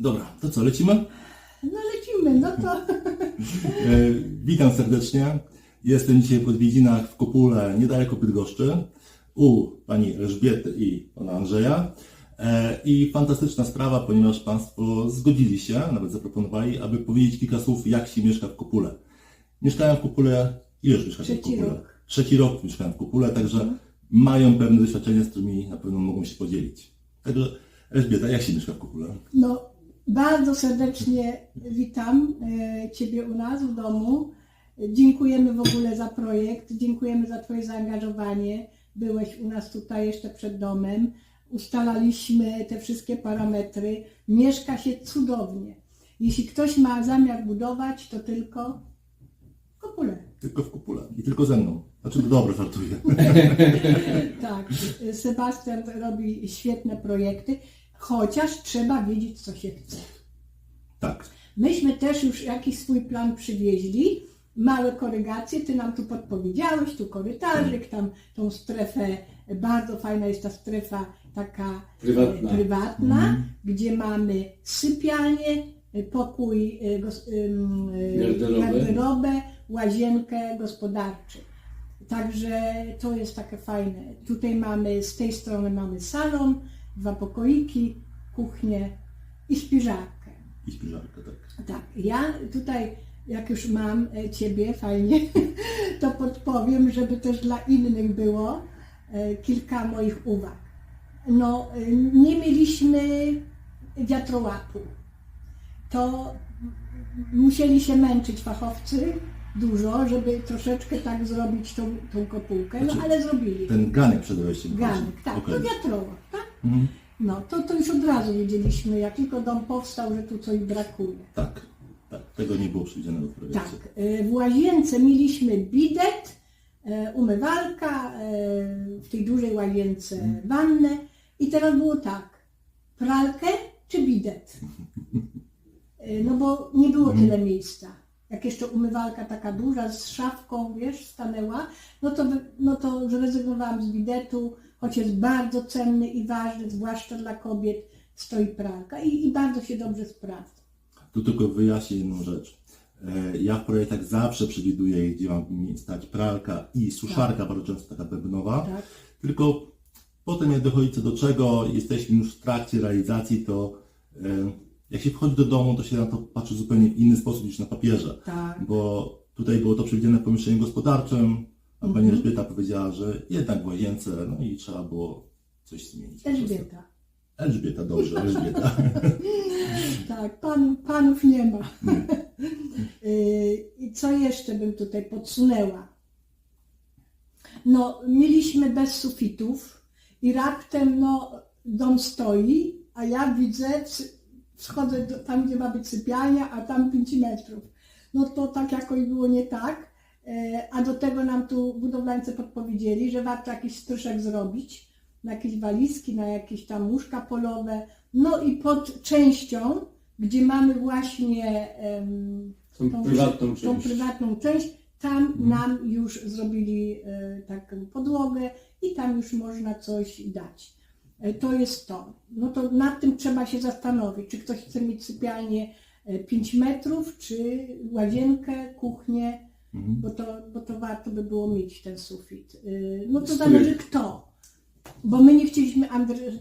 Dobra, to co, lecimy? No lecimy, no to E, witam serdecznie. Jestem dzisiaj w odwiedzinach w Kopule, niedaleko Bydgoszczy, u pani Elżbiety i pana Andrzeja. E, I fantastyczna sprawa, ponieważ Państwo zgodzili się, nawet zaproponowali, aby powiedzieć kilka słów, jak się mieszka w Kopule. Mieszkałem w Kopule, ile już mieszkacie w Kopule? rok. Trzeci rok mieszkałem w Kopule, także mają pewne doświadczenia, z którymi na pewno mogą się podzielić. Także Elżbieta, jak się mieszka w Kopule? no, bardzo serdecznie witam e, Ciebie u nas w domu. Dziękujemy w ogóle za projekt, dziękujemy za Twoje zaangażowanie. Byłeś u nas tutaj jeszcze przed domem. Ustalaliśmy te wszystkie parametry. Mieszka się cudownie. Jeśli ktoś ma zamiar budować, to tylko w Kopule. Tylko w Kopule i tylko ze mną. Znaczy, to dobre żartuję. Tak, Sebastian robi świetne projekty, chociaż trzeba wiedzieć, co się chce. Tak. Myśmy też już jakiś swój plan przywieźli, małe korygacje, ty nam tu podpowiedziałeś, tu korytarzyk, tam tą strefę, bardzo fajna jest ta strefa taka Prywatna. e, prywatna gdzie mamy sypialnię, e, pokój, e, garderobę, łazienkę gospodarczy. Także to jest takie fajne. Tutaj mamy, z tej strony mamy salon, dwa pokoiki, kuchnię i spiżarkę. I spiżarkę, tak. Tak, ja tutaj, jak już mam e, Ciebie, fajnie, to podpowiem, żeby też dla innych było e, kilka moich uwag. No, e, nie mieliśmy wiatrołapu. To musieli się męczyć fachowcy dużo, żeby troszeczkę tak zrobić tą, tą kopułkę, no Znaczy, ale zrobili. Ten ganek przed wejściem. Ganek, tak, Okej. to wiatrołap, tak? Mhm. No, to, to już od razu wiedzieliśmy, jak tylko dom powstał, że tu coś brakuje. Tak, tak. Tego nie było przewidzianego w projekcie. Tak, y, w łazience mieliśmy bidet, e, umywalka, e, w tej dużej łazience wannę i teraz było tak, pralkę czy bidet? E, No bo nie było tyle miejsca. Jak jeszcze umywalka taka duża z szafką, wiesz, stanęła, no to, no to zrezygnowałam z bidetu, choć jest bardzo cenny i ważny, zwłaszcza dla kobiet, stoi pralka i, i bardzo się dobrze sprawdza. Tu tylko wyjaśnię jedną rzecz. E, Ja w projektach zawsze przewiduję, gdzie ma mi stać pralka i suszarka, bardzo często taka bębnowa. Tak? Tylko potem jak dochodzi co do czego, jesteśmy już w trakcie realizacji, to e, jak się wchodzi do domu, to się na to patrzy zupełnie w inny sposób niż na papierze. Tak. Bo tutaj było to przewidziane w pomieszczeniu gospodarczym, a pani Mhm. Elżbieta powiedziała, że jednak w łazience, no i trzeba było coś zmienić. Elżbieta. Elżbieta, dobrze, Elżbieta. Tak, pan, panów nie ma. Y, I co jeszcze bym tutaj podsunęła? No, mieliśmy bez sufitów i raptem no, dom stoi, a ja widzę, wchodzę do, tam, gdzie ma być sypialnia, a tam 5 metrów. No to tak jakoś było nie tak. E, A do tego nam tu budowlańcy podpowiedzieli, że warto jakiś stryszek zrobić, na jakieś walizki, na jakieś tam łóżka polowe. No i pod częścią, gdzie mamy właśnie em, Tą prywatną tą część. prywatną część, tam nam już zrobili e, taką podłogę i tam już można coś dać. E, to jest to. No to nad tym trzeba się zastanowić, czy ktoś chce mieć sypialnię e, 5 metrów, czy łazienkę, kuchnię, Mhm. bo to, bo to warto by było mieć ten sufit. Y, No to zależy kto. Bo my nie chcieliśmy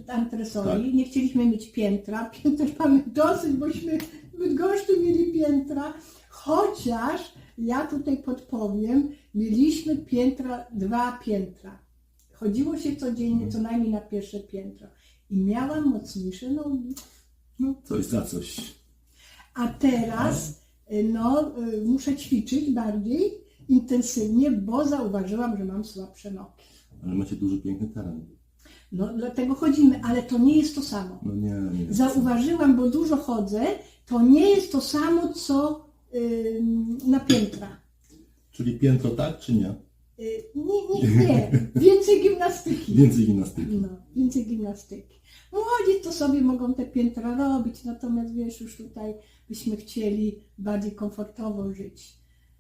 antresoli, Tak. nie chcieliśmy mieć piętra. Pięter mamy dosyć, bośmy w Bydgoszczy mieli piętra. Chociaż ja tutaj podpowiem, mieliśmy piętra, dwa piętra. Chodziło się codziennie co najmniej na pierwsze piętro. I miałam mocniejsze nogi. No, coś za coś. A teraz y, no, y, muszę ćwiczyć bardziej intensywnie, bo zauważyłam, że mam słabsze nogi. Ale macie duży, piękny teren. No, dlatego chodzimy, ale to nie jest to samo. No nie, nie. Zauważyłam, bo dużo chodzę, to nie jest to samo, co ym, na piętra. Czyli piętro tak, czy nie? Y, nie, nie, nie. Więcej gimnastyki. Więcej gimnastyki. No, więcej gimnastyki. Młodzi to sobie mogą te piętra robić, natomiast wiesz, już tutaj byśmy chcieli bardziej komfortowo żyć.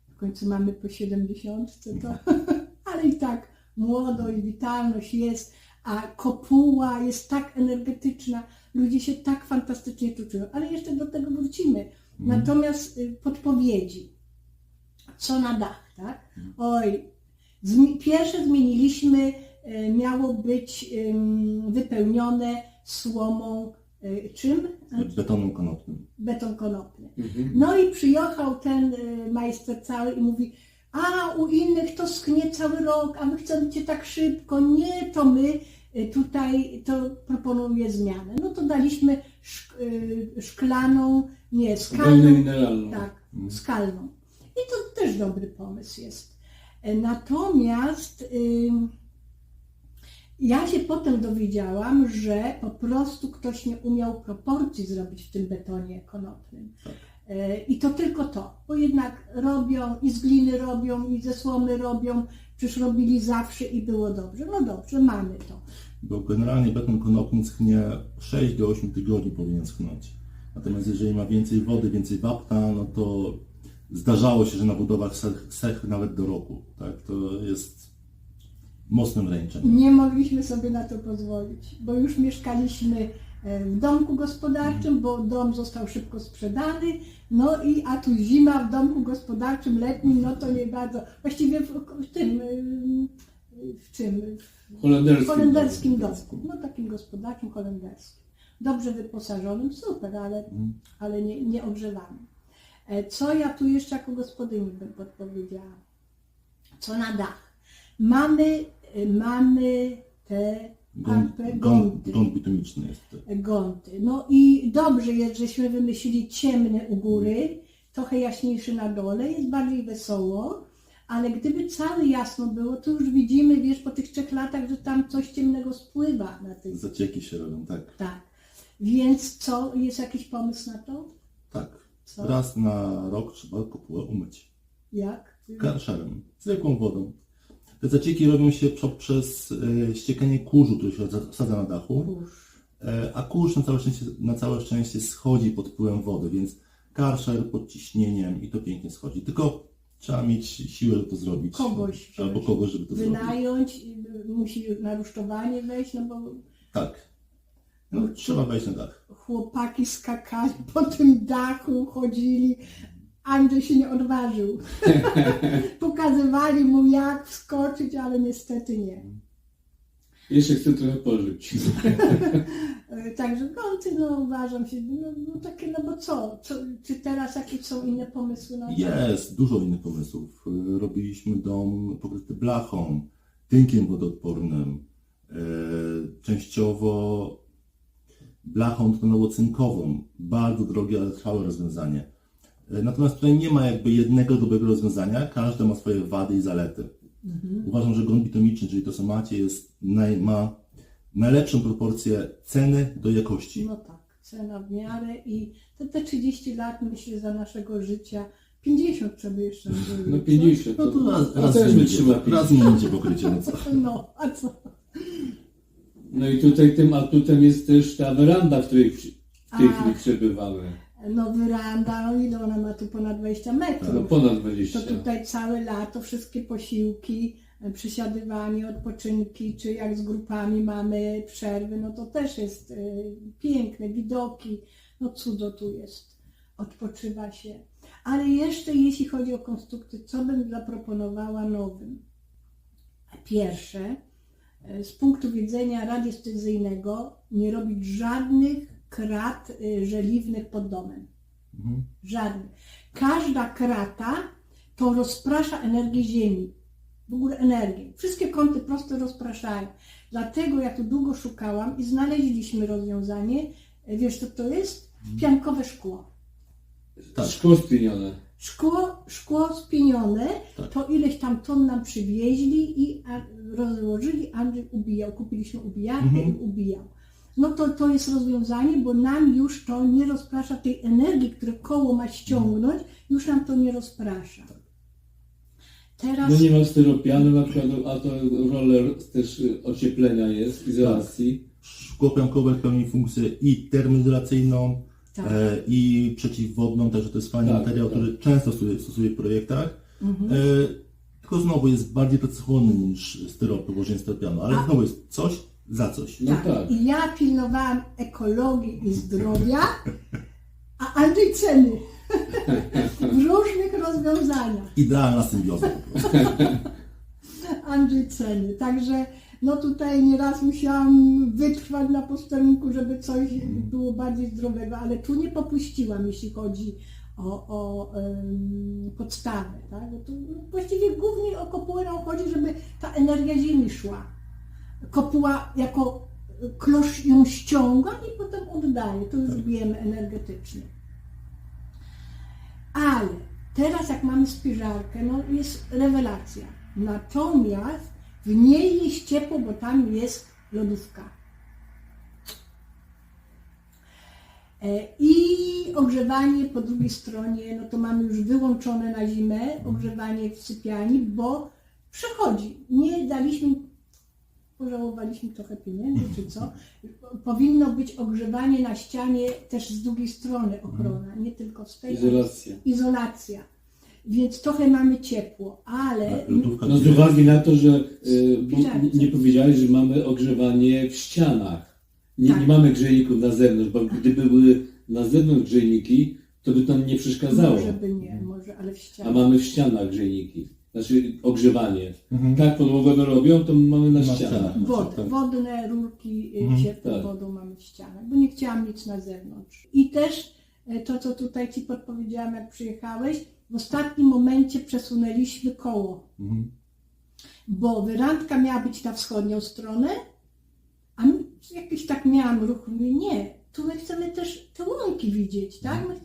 W końcu mamy po 70, to, ale i tak młodość, witalność jest, a kopuła jest tak energetyczna, ludzie się tak fantastycznie tu czują, ale jeszcze do tego wrócimy. Natomiast y, podpowiedzi, co na dach, tak? Oj, zmi- pierwsze zmieniliśmy, y, miało być wypełnione słomą, y, czym? Betonem konopnym. Beton konopny. Mhm. No i przyjechał ten y, majster cały i mówi, a u innych to schnie cały rok, a wy chcecie tak szybko. Nie, to my tutaj to proponuję zmianę. No to daliśmy szk- szklaną, nie, skalną. Tak, skalną. I to też dobry pomysł jest. E, Natomiast ja się potem dowiedziałam, że po prostu ktoś nie umiał proporcji zrobić w tym betonie konopnym. Tak. E, I to tylko to, bo jednak robią i z gliny robią, i ze słomy robią, przecież robili zawsze i było dobrze. No dobrze, mamy to. Bo generalnie beton konopny schnie 6 do 8 tygodni powinien schnąć. Natomiast jeżeli ma więcej wody, więcej wapna, no to zdarzało się, że na budowach sech, sech nawet do roku. Tak? To jest mocnym ręczeniem. Nie mogliśmy sobie na to pozwolić, bo już mieszkaliśmy w domku gospodarczym, bo dom został szybko sprzedany, no i a tu zima w domku gospodarczym letnim, no to nie bardzo. Właściwie w, w tym, ym, w czym? W Holenderskim. holenderskim domku, no takim gospodarczym holenderskim. Dobrze wyposażonym, super, ale, ale nie, nie ogrzewanym. E, Co ja tu jeszcze jako gospodyni bym podpowiedziała? Co na dach? Mamy, y, mamy te Gąd, gąd, gonty, gąd bitumiczny jest to. gonty. No i dobrze jest, żeśmy wymyślili ciemne u góry, trochę jaśniejszy na dole, jest bardziej wesoło, ale gdyby całe jasno było, to już widzimy, wiesz, po tych trzech latach, że tam coś ciemnego spływa na tych. Zacieki się robią, tak. Tak. Więc co, jest jakiś pomysł na to? Tak. Co? Raz na rok trzeba kopułę umyć. Jak? Karszerem, zwykłą wodą. Te zacieki robią się poprzez e, ściekanie kurzu, który się sadza na dachu. Kurz. E, a kurz na całe, szczęście, na całe szczęście schodzi pod wpływem wody, więc karszer pod ciśnieniem i to pięknie schodzi. Tylko trzeba mieć siłę, żeby to zrobić. Kogoś Albo kogoś, żeby to zrobić. Wynająć, y, musi na rusztowanie wejść, no bo Tak. No, trzeba wejść na dach. chłopaki skakali po tym dachu, chodzili. Andrzej się nie odważył. Pokazywali mu jak wskoczyć, ale niestety nie. Jeszcze chcę trochę pożyć. Także gąty, no uważam się, no, no takie, no bo co? co? Czy teraz jakieś są inne pomysły na to? Jest dużo innych pomysłów. Robiliśmy dom pokryty blachą, tynkiem wodoodpornym, e, częściowo blachą tonowo-cynkową. Bardzo drogie, ale trwałe rozwiązanie. E, Natomiast tutaj nie ma jakby jednego dobrego rozwiązania, każde ma swoje wady i zalety. Uważam, że grunt bitumiczny, czyli to co macie, jest naj, ma najlepszą proporcję ceny do jakości. No tak, cena w miarę i te, te 30 lat myślę za naszego życia, 50 trzeba jeszcze zrobić, No co? 50. No to raz, raz, zmienicie, wytrzyma raz zmienicie pokrycie, no co? No, a co? No i tutaj tym atutem jest też ta weranda, w której w w tej chwili przebywamy. No wyranda, no ile ona ma tu ponad 20 metrów. No ponad To 20. tutaj całe lato wszystkie posiłki, e, przysiadywanie, odpoczynki, czy jak z grupami mamy przerwy, no to też jest e, piękne, widoki, no cudo tu jest, odpoczywa się. Ale jeszcze jeśli chodzi o konstrukcję, co bym zaproponowała nowym? Pierwsze, z punktu widzenia radiestezyjnego nie robić żadnych krat e, żeliwnych pod domem. Mhm. Żadnych. Każda krata to rozprasza energię Ziemi. W ogóle energię. Wszystkie kąty proste rozpraszają. Dlatego ja tu długo szukałam i znaleźliśmy rozwiązanie. E, Wiesz co to jest? Piankowe szkło. Tak. Szkło spienione. Szkło, szkło spienione, Tak. to ileś tam ton nam przywieźli i a, rozłożyli, Andrzej ubijał. Kupiliśmy ubijarkę Mhm. i ubijał. No to, to jest rozwiązanie, bo nam już to nie rozprasza tej energii, które koło ma ściągnąć, już nam to nie rozprasza. Teraz No nie ma styropianu na przykład, a to roller też y, ocieplenia jest, izolacji. Szkło piankowe pełni funkcję i termoizolacyjną, Tak. e, i przeciwwodną, także to jest fajny Tak, materiał, tak. który często stosuję, stosuję w projektach. Mhm. E, tylko znowu jest bardziej pracochłonny niż styropor, włożenie styropianu, ale A- znowu jest coś, za coś. No tak. I ja pilnowałam ekologii i zdrowia, a Andrzej ceny. w różnych rozwiązaniach. Idealna symbioza po prostu. Andrzej ceny. Także no tutaj nieraz musiałam wytrwać na posterunku, żeby coś było bardziej zdrowego, ale tu nie popuściłam, jeśli chodzi o, o em, podstawę. Tak? Bo tu właściwie głównie o kopułę chodzi, żeby ta energia ziemi szła. Kopuła jako klosz ją ściąga i potem oddaje. To już wiemy energetycznie. Ale teraz jak mamy spiżarkę, no jest rewelacja. Natomiast w niej jest ciepło, bo tam jest lodówka. E, I ogrzewanie po drugiej stronie, no to mamy już wyłączone na zimę, ogrzewanie w sypialni, bo przechodzi. Nie daliśmy, pożałowaliśmy trochę pieniędzy czy co. Powinno być ogrzewanie na ścianie też z drugiej strony ochrona, nie tylko z tej. Izolacja. Izolacja. Więc trochę mamy ciepło, ale Lodówka No z uwagi na to, że y, bo Piżarce. nie, powiedziałeś, że mamy ogrzewanie w ścianach. Nie, Tak. nie mamy grzejników na zewnątrz, bo gdyby były na zewnątrz grzejniki, to by tam nie przeszkadzało. może by nie, może, ale w A ścianie. mamy w ścianach grzejniki. Znaczy ogrzewanie. Mhm. Tak podłogowe robią, to mamy na, Na ścianach. ścianach. Wod, Tak. wodne rurki Mhm, mhm, ciepłą tak. wodą mamy w ścianach, bo nie chciałam mieć na zewnątrz. I też e, to, co tutaj Ci podpowiedziałam, jak przyjechałeś, w ostatnim momencie przesunęliśmy koło, Mhm. bo wyrandka miała być na wschodnią stronę, a mi- jakiś tak miałam ruch, mówię, nie, tu my chcemy też te łąki widzieć, tak? My-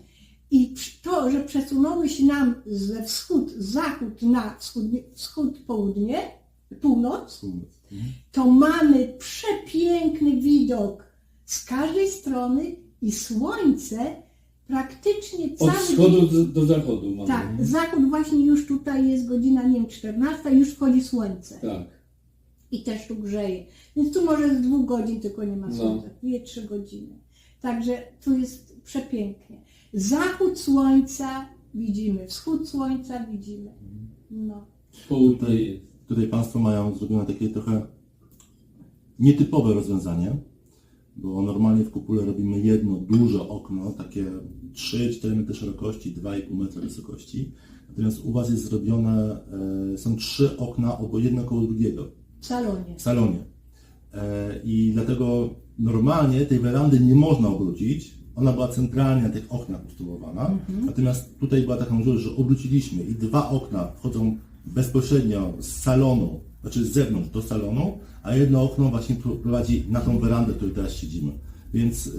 I to, że przesunąłeś się nam ze wschód, zachód na wschód, wschód południe, północ, Mhm. to mamy przepiękny widok z każdej strony i słońce praktycznie Od cały wschodu dzień. do, do zachodu mamy. Tak, zachód właśnie już tutaj jest godzina, nie wiem, 14, już wchodzi słońce Tak. i też tu grzeje. Więc tu może z dwóch godzin tylko nie ma No. słońca, dwie, trzy godziny. Także tu jest przepięknie. Zachód słońca widzimy, wschód słońca widzimy. No. Jest. Tutaj Państwo mają zrobione takie trochę nietypowe rozwiązanie, bo normalnie w kupule robimy jedno duże okno, takie 3-4 metry szerokości, 2,5 metra wysokości. Natomiast u Was jest zrobione, e, są trzy okna obok jedno koło drugiego W salonie. w salonie. E, I dlatego normalnie tej werandy nie można obrócić. Ona była centralnie na tych oknach usytuowana. Natomiast tutaj była taka możliwość, że obróciliśmy i dwa okna wchodzą bezpośrednio z salonu, znaczy z zewnątrz do salonu, a jedno okno właśnie pro- prowadzi na tą werandę, w której teraz siedzimy. Więc y,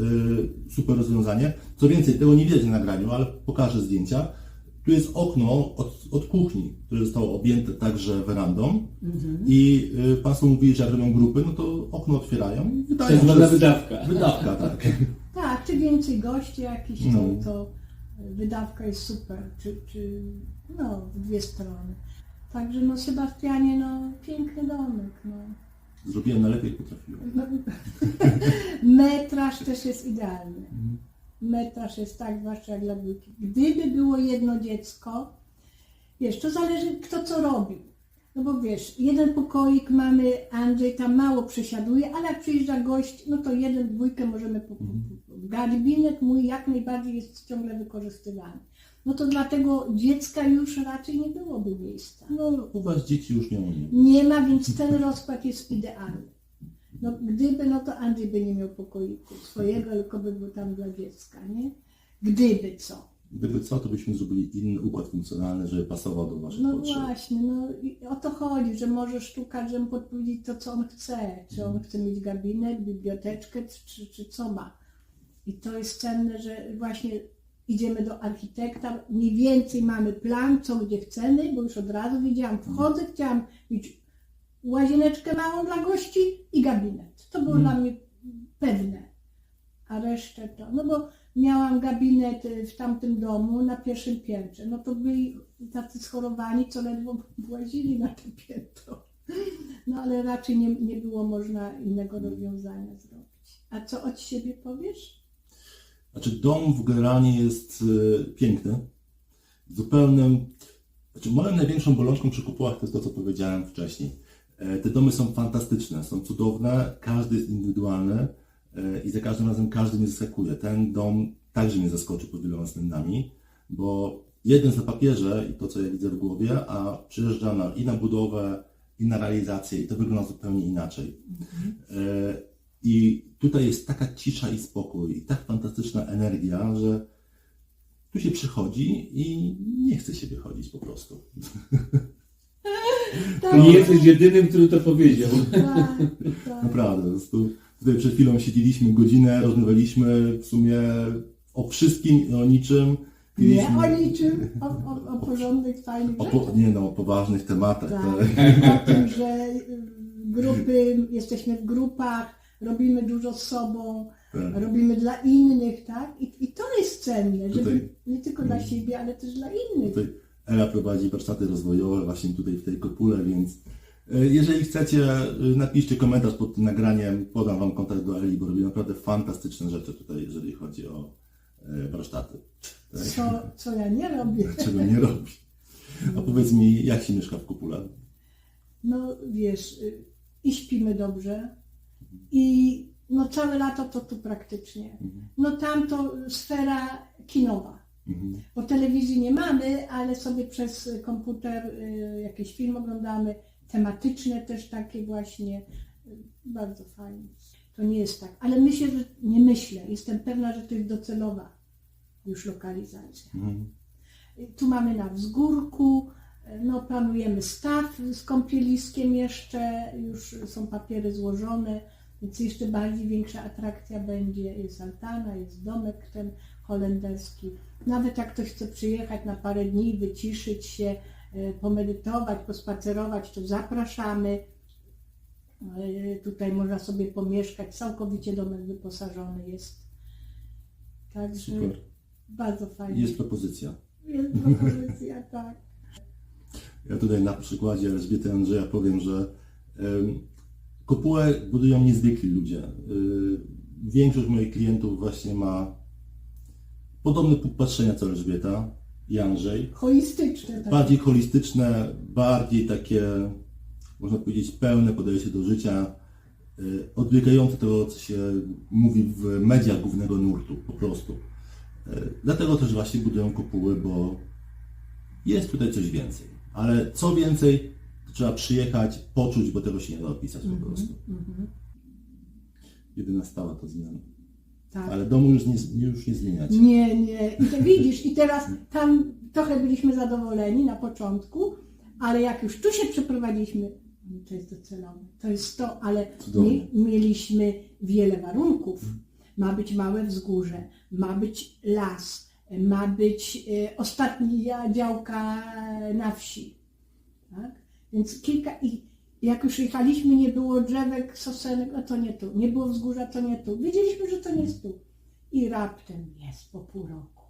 super rozwiązanie. Co więcej, tego nie widać na nagraniu, ale pokażę zdjęcia. Tu jest okno od, od kuchni, które zostało objęte także werandą. I y, Państwo mówili, że jak robią grupy, no to okno otwierają i To wydają jest ważna przez- wydawka. Wydawka, tak. Tak, czy więcej gości jakiś, to, No. to wydawka jest super, czy, czy no, w dwie strony. Także no Sebastianie, no piękny domek, no. Zrobiłem najlepiej, jak potrafiłem. no metraż też jest idealny. Metraż jest tak, zwłaszcza jak dla dwójki. Gdyby było jedno dziecko, wiesz, to zależy kto co robi. No bo wiesz, jeden pokoik mamy, Andrzej tam mało przesiaduje, ale jak przyjeżdża gość, no to jeden, dwójkę możemy po, po, po, Gabinet mój jak najbardziej jest ciągle wykorzystywany. No to dlatego dziecka już raczej nie byłoby miejsca. No, u Was dzieci już nie umieją. Nie ma, więc ten rozkład jest idealny. No, gdyby, no to Andrzej by nie miał pokoiku swojego, tylko by był tam dla dziecka, nie? Gdyby co. Gdyby co, to byśmy zrobili inny układ funkcjonalny, żeby pasował do Waszych No potrzeb. właśnie, no i o to chodzi, że może sztuka, żeby podpowiedzieć to, co on chce. Czy on chce mieć gabinet, biblioteczkę, czy, czy co ma. I to jest cenne, że właśnie idziemy do architekta, mniej więcej mamy plan, co gdzie chcemy, bo już od razu wiedziałam, wchodzę, chciałam mieć łazieneczkę małą dla gości i gabinet. To było dla mnie pewne. A resztę to, no bo miałam gabinet y, w tamtym domu na pierwszym piętrze. No to byli tacy schorowani, co ledwo włazili na to piętro. No ale raczej nie, nie było można innego rozwiązania zrobić. A co od siebie powiesz? Znaczy dom w generalnie jest y, piękny. Zupełnym... Znaczy moją największą bolączką przy kupułach to jest to, co powiedziałem wcześniej. E, Te domy są fantastyczne, są cudowne, każdy jest indywidualny e, i za każdym razem każdy mnie zaskakuje. Ten dom także mnie zaskoczył pod wieloma względami, bo jeden na papierze i to, co ja widzę w głowie, a przyjeżdża na, i na budowę, i na realizację i to wygląda zupełnie inaczej. E, I tutaj jest taka cisza i spokój i tak fantastyczna energia, że tu się przychodzi i nie chce się wychodzić po prostu. Tak, Nie jesteś jedynym, który to powiedział. tak, tak. Naprawdę. Tutaj przed chwilą siedzieliśmy godzinę, rozmawialiśmy w sumie o wszystkim i o niczym. Nie o niczym, o, o, o porządnych, fajnych o, po, nie no, o poważnych tematach. Tak, o tym, że y, grupy, jesteśmy w grupach, robimy dużo z sobą, Tak. robimy dla innych, tak? I, i to jest cenne, żeby Tutaj- nie tylko dla siebie, ale też dla innych. Tutaj Ela prowadzi warsztaty rozwojowe właśnie tutaj w tej kopule, więc e, jeżeli chcecie, e, napiszcie komentarz pod tym nagraniem, podam Wam kontakt do Eli, bo robi naprawdę fantastyczne rzeczy tutaj, jeżeli chodzi o e, warsztaty. Tak? Co, co ja nie robię. Czego nie robi. A powiedz mi, jak się mieszka w kopule? No wiesz, y, i śpimy dobrze, i no całe lato to tu praktycznie. No tam to sfera kinowa. Mhm. Bo telewizji nie mamy, ale sobie przez komputer y, jakiś film oglądamy, tematyczne też takie właśnie. Bardzo fajnie. To nie jest tak. Ale myślę, że nie myślę. Jestem pewna, że to jest docelowa już lokalizacja. Mhm. Tu mamy na wzgórku, no planujemy staw z kąpieliskiem jeszcze, już są papiery złożone, więc jeszcze bardziej większa atrakcja będzie. Jest altana, jest domek ten holenderski. Nawet jak ktoś chce przyjechać na parę dni, wyciszyć się, y, pomedytować, pospacerować, to zapraszamy. Y, Tutaj można sobie pomieszkać, całkowicie domek wyposażony jest. Także Super. bardzo fajnie. Jest propozycja. Jest propozycja, tak. Ja tutaj na przykładzie Elżbiety Andrzeja powiem, że kopułę budują niezwykli ludzie. Y, większość moich klientów właśnie ma podobny punkt patrzenia co Elżbieta i Andrzej. Holistyczne. Tak. Bardziej holistyczne, bardziej takie, można powiedzieć, pełne podejście do życia, y, odbiegające tego, co się mówi w mediach głównego nurtu, po prostu. Y, Dlatego też właśnie budują kopuły, bo jest tutaj coś więcej. Ale co więcej, trzeba przyjechać, poczuć, bo tego się nie da opisać po prostu. Mhm. Jedyna stała to zmiana. Tak. Ale domu już nie, już nie zmieniać. Nie, nie. I to widzisz, i teraz tam trochę byliśmy zadowoleni na początku, ale jak już tu się przeprowadziliśmy, no to jest docelowe. To jest to, ale Cudownie. mi, mieliśmy wiele warunków. Ma być małe wzgórze, ma być las, ma być e, ostatnia działka na wsi. Tak? Więc kilka i jak już jechaliśmy, nie było drzewek, sosenek, no to nie tu. Nie było wzgórza, to nie tu. Wiedzieliśmy, że to nie jest tu. I raptem jest po pół roku.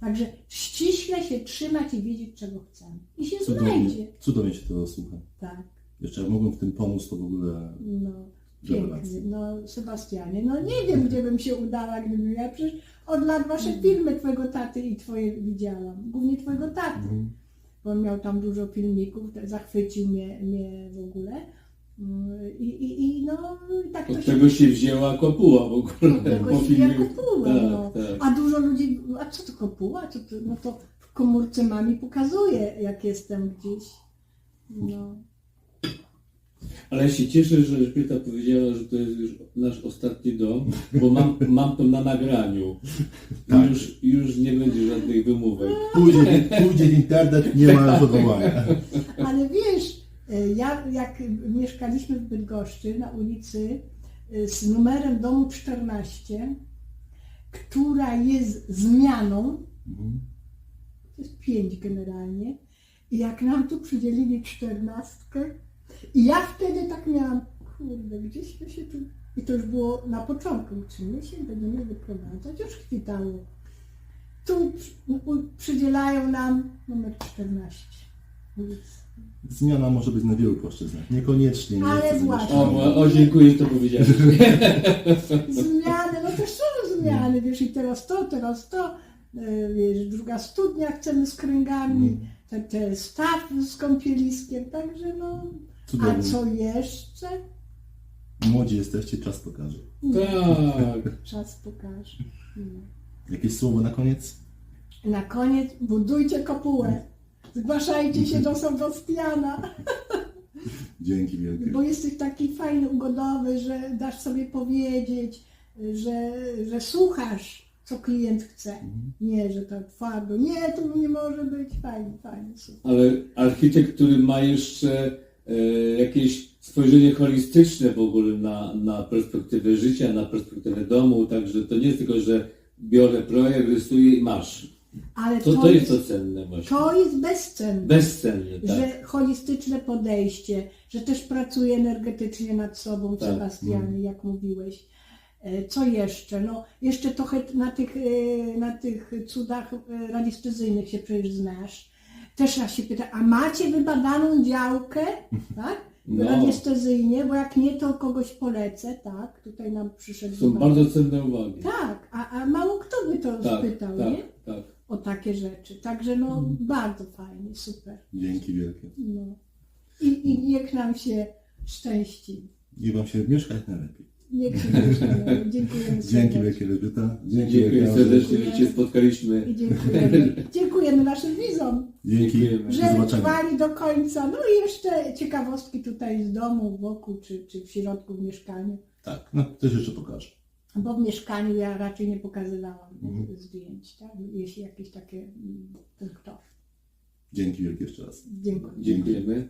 Także ściśle się trzymać i wiedzieć, czego chcemy. I się Cudownie, znajdzie. cudownie się to słucha. Tak. Jeszcze jak mogłem w tym pomóc, to w ogóle No, pięknie. No, Sebastianie, no nie wiem, gdzie bym się udała, gdybym ja przecież od lat wasze filmy twojego taty i twoje widziałam. Głównie twojego taty, Mhm. Bo on miał tam dużo filmików, te- zachwycił mnie, mnie w ogóle. Mm, I, i, i no, tak Od się... tego się wzięła kopuła w ogóle. Od tego po się wzięła kopuła, tak, no. tak. A dużo ludzi, a co to kopuła? Co to, no to w komórce mami pokazuje, jak jestem gdzieś. No. Ale ja się cieszę, że Elżbieta powiedziała, że to jest już nasz ostatni dom, bo mam, mam to na nagraniu. Tak. Już, już nie będzie żadnych wymówek. Pójdzie, pójdzie w internet, nie ma już odwołania. Ale wiesz, e, ja jak mieszkaliśmy w Bydgoszczy na ulicy e, z numerem domu 14, która jest zmianą, Mhm. to jest 5 generalnie, i jak nam tu przydzielili czternastkę, i ja wtedy tak miałam, kurde, gdzieś my się tu... I to już było na początku, czy my się będziemy wyprowadzać, już kwitało. Tu przydzielają nam numer 14 ulicy. Zmiana może być na wielu płaszczyznach. Niekoniecznie. nie Ale właśnie. O, o dziękuję, że to powiedziałeś. Zmiany, no też są zmiany, wiesz, i teraz to, teraz to, e, wiesz, druga studnia chcemy z kręgami, Mm. te, te staw z kąpieliskiem, także no, A Cudownie. co jeszcze? Młodzi jesteście, czas pokaże. Tak. Czas pokaże. No. Jakieś słowo na koniec? Na koniec budujcie kopułę. Zgłaszajcie się do Sebastiana, Dzięki wielkie. bo jesteś taki fajny, ugodowy, że dasz sobie powiedzieć, że, że słuchasz, co klient chce. Nie, że to twardo. Nie, to nie może być. Fajnie, fajnie, super. Ale architekt, który ma jeszcze jakieś spojrzenie holistyczne w ogóle na, na perspektywę życia, na perspektywę domu, także to nie jest tylko, że biorę projekt, rysuję i masz. Ale To, to, to jest jest, to cenne właśnie. to jest bezcenne. Bezcenne, tak. że holistyczne podejście, że też pracuje energetycznie nad sobą, Tak. Sebastianie, jak mówiłeś. E, Co jeszcze? No, jeszcze trochę na tych, e, na tych cudach e, radiestezyjnych się przecież znasz. Też raz się pyta, a macie wybadaną działkę, tak? No. Radiestezyjnie, bo jak nie, to kogoś polecę, tak? Tutaj nam przyszedł. Są bardzo cenne uwagi. Tak, a, a mało kto by to tak, spytał, tak, nie? tak. O takie rzeczy. Także no, Mhm. bardzo fajnie, super. Dzięki wielkie. No. I, I niech nam się szczęści. I wam się mieszka jak najlepiej. Szczęści. Dziękujemy Dzięki serdecznie. wielkie Elżbieta. Dzięki Dziękuję wielkie, serdecznie, że Cię spotkaliśmy. I dziękujemy. dziękujemy naszym widzom, Dzięki. Dziękujemy. Do że zobaczenia. trwali do końca. No i jeszcze ciekawostki tutaj z domu, wokół, czy, czy w środku w mieszkaniu. Tak, no też jeszcze pokażę. Bo w mieszkaniu ja raczej nie pokazywałam Mhm. zdjęć, tak? jeśli jakieś takie mm, punktowe. Dzięki wielkie jeszcze raz. Dziękuję. Dziękujemy.